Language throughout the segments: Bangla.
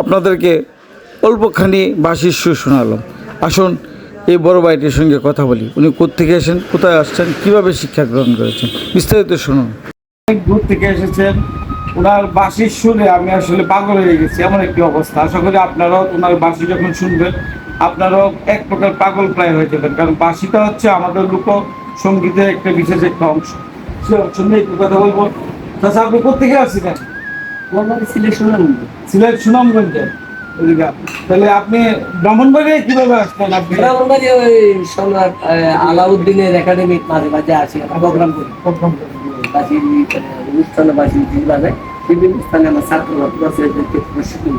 আপনাদেরকে অল্পখানি বাঁশির সুর শোনালাম। আসুন এই বড় ভাইটির সঙ্গে কথা বলি। উনি কোত্থেকে এসেছেন কোথায় আসছেন কীভাবে শিক্ষা গ্রহণ করেছেন? বিস্তারিত শুনুন। অনেক দূর থেকে এসেছেন। ওনার বাঁশির সুরে আমি আসলে পাগল হয়ে গেছি এমন একটি অবস্থা। আশা করি আপনারাও ওনার বাঁশি যখন শুনবেন আপনারাও এক প্রকার পাগল প্রায় হয়ে যাবেন। কারণ বাঁশিটা হচ্ছে আমাদের লোক সঙ্গীতের একটা বিশেষ একটা অংশ। সে অংশ নিয়ে একটু কথা বলব। তাছাড়া আপনি কোথেকে আসছিলেন? সিলেট শুনলাম সিলেট সুনামগঞ্জে। তাহলে আপনি ব্রাহ্মণবাড়িয়ায় কীভাবে আসলেন আপনি? ব্রাহ্মণবাড়ি ওই সম্রাট আলাউদ্দিনের একাডেমিক মাঝে মাঝে আসি প্রোগ্রাম করি বাসি অনুষ্ঠানে বাসি বাজায় বিভিন্ন স্থানে আমার প্রশিক্ষণ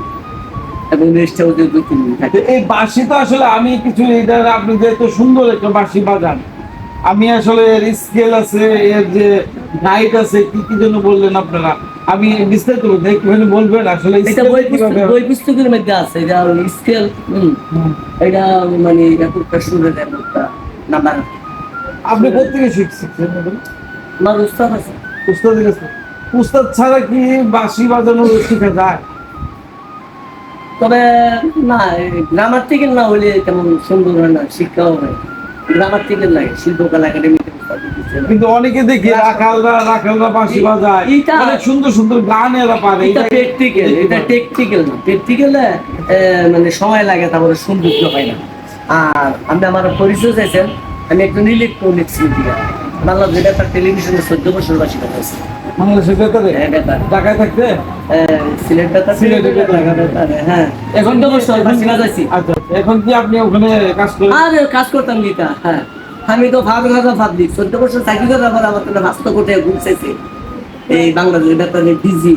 এবং রেস্টে ওদের দু তিন থাকে এই বাঁশি তো আসলে আমি কিছু এটা আপনি যেহেতু সুন্দর একটা বাঁশি বাজান আমি আসলে এর স্কেল আছে এর যে গাইড আছে কি কি জন্য বললেন আপনারা? আমি বিস্তারিত একটুখানি বলবেন আসলে এটা বই পুস্তক বই পুস্তকের মধ্যে আছে এটা স্কেল। এটা মানে একটা সুরের একটা নাম্বার আপনি কোথেকে শিখছেন? এগুলো? আমার উস্তাদ আছে। উস্তাদের কাছে? উস্তাদ ছাড়া কি বাঁশি বাজানো শেখা যায়? তবে না গ্রামার থেকে না হলে তেমন সুন্দর হয় না শিক্ষাও হয় গ্রামার থেকে লাগে শিল্পকলা একাডেমিতে উস্তাদ দিচ্ছে না। কিন্তু অনেকে দেখি রাখালরা রাখালরা বাঁশি বাজায়। অনেক সুন্দর সুন্দর গান এরা পারে। এটা এটা- প্র্যাকটিক্যাল এটা টেকনিক্যাল না। প্র্যাকটিক্যালে মানে সময় লাগে তারপরে সৌন্দর্য হয় না। আর আমি আমার পরিচয় চাইছেন আমি একজন ইলেকট্রনিক্স মিডিয়া বাংলাদেশ টেলিভিশনে চোদ্দ বছর বাসী কথা বাংলাদেশের হ্যাঁ ঢাকায় থাকতে? সিলেট ব্যাপার সিলেটের ব্যাপার। হ্যাঁ। এখন আচ্ছা এখন কি আপনি ওখানে কাজ করেন? আর কাজ করতাম গীতা হ্যাঁ। আমি তো ভাবলি চোদ্দ বছর চাকরি করার পর আমার তো কোটে ঘুরছেছে এই বাংলাদেশ ব্যাপারে বিজি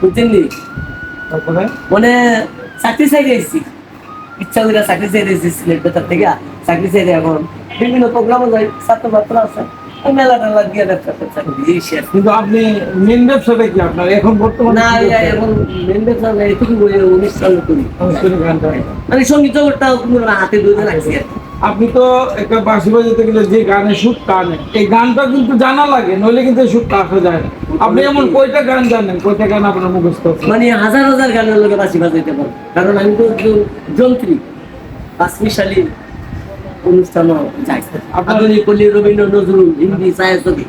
বুঝছেন নি? মানে চাকরি চাই দিয়েছি ইচ্ছা করে চাকরি চাই দিয়েছি সিলেট বেতার থেকে। চাকরি চাই এখন বিভিন্ন প্রোগ্রামও যাই ছাত্র ছাত্র আছে। মেলা টেলা দিয়ে ব্যবসা ট্যাবসা করি, এই শেষ কিন্তু আপনি মেন ব্যবসাটা কি আপনার? এখন বর্তমানে না কি এই- করছেন? এখন মেন ব্যবসা এটুকু বই অনুষ্ঠান করি। মানে সংগীত জগৎটা হাতে ধরে রাখছি। আপনি তো একটা বাঁশি বাজাতে গেলে যে গানে সুর টানে এই গানটা কিন্তু জানা লাগে নইলে কিন্তু সুরটা আসা যায় না। আপনি এমন কয়টা গান জানেন? কয়টা গান আপনার মুখস্থ মানে হাজার হাজার গানের লোকে বাঁশি বাজাইতে পারো। কারণ আমি তো একজন যন্ত্রী পাঁচমিশালী অনুষ্ঠানও যাই আপনার- আধুনিক কলি রবীন্দ্র নজরুল হিন্দি ছায়াছবি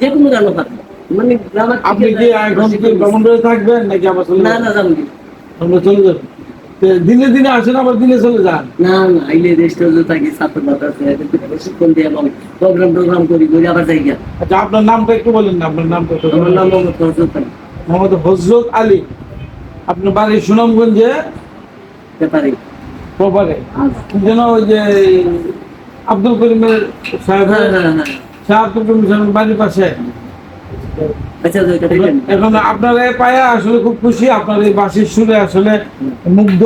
যে কোনো গানও পারব মানে গ্রামার আপনি কি এখন কি ভ্রমণে থাকবেন নাকি আবার চলে না যাবেন? না যাব কি? আমরা চলে যাবেন দিনে দিনে আসেন আবার দিনে চলে যান? না না আইলে রেস্ট থাকি ছাত্র প্রশিক্ষণ দিয়ে এবং প্রোগ্রাম টোগ্রাম করি করে আবার যাই গিয়া। আচ্ছা আপনার নামটা একটু বলেন না আপনার নামটা আমার নাম মোহাম্মদ ফজল আলী। মোহাম্মদ হজরত আলী। আপনার বাড়ি সুনামগঞ্জে? ব্যাপারে প্রপারে। যেন ওই যে আব্দুল করিমের হ্যাঁ হ্যাঁ হ্যাঁ। শাহ আব্দুল করিম সাহেবের বাড়ির পাশে। আচ্ছা দিলেন। এখন আপনার এই পায়ে আসলে খুব খুশি আপনার এই বাঁশির সুরে আসলে মুগ্ধ।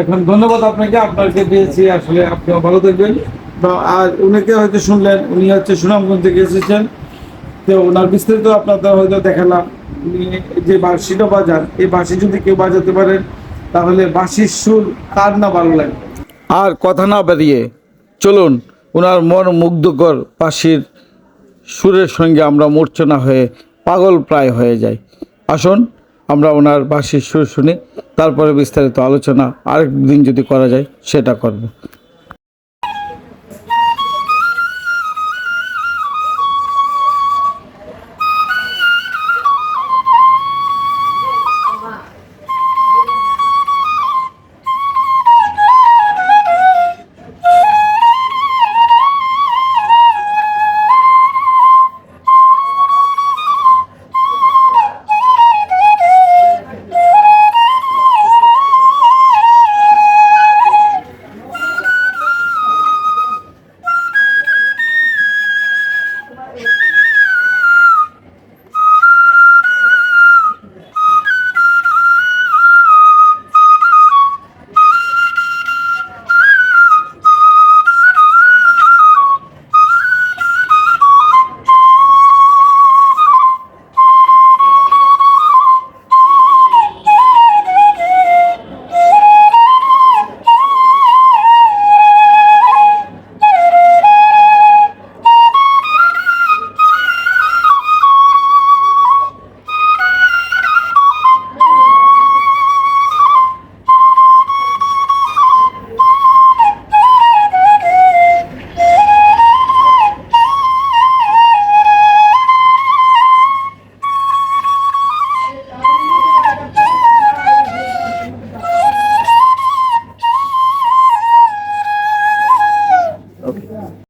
এখন ধন্যবাদ আপনাকে আপনাকে দিয়েছি আসলে আপনিও ভালো থাকবেন। আর উনাকে হয়তো শুনলেন উনি হচ্ছে সুনামগঞ্জ থেকে এসেছেন। তো ওনার বিস্তারিত আপনাদের হয়তো দেখালাম। যে বাঁশিটা বাজান এই বাঁশি যদি কেউ বাজাতে পারেন তাহলে বাঁশির সুর কার না ভালো লাগে? আর কথা না বেরিয়ে চলুন ওনার মন মুগ্ধকর বাঁশির সুরের সঙ্গে আমরা মূর্ছনা হয়ে পাগল প্রায় হয়ে যাই। আসুন, আমরা ওনার বাঁশির সুর শুনি, তারপরে বিস্তারিত আলোচনা আরেক দিন যদি করা যায়, সেটা করব।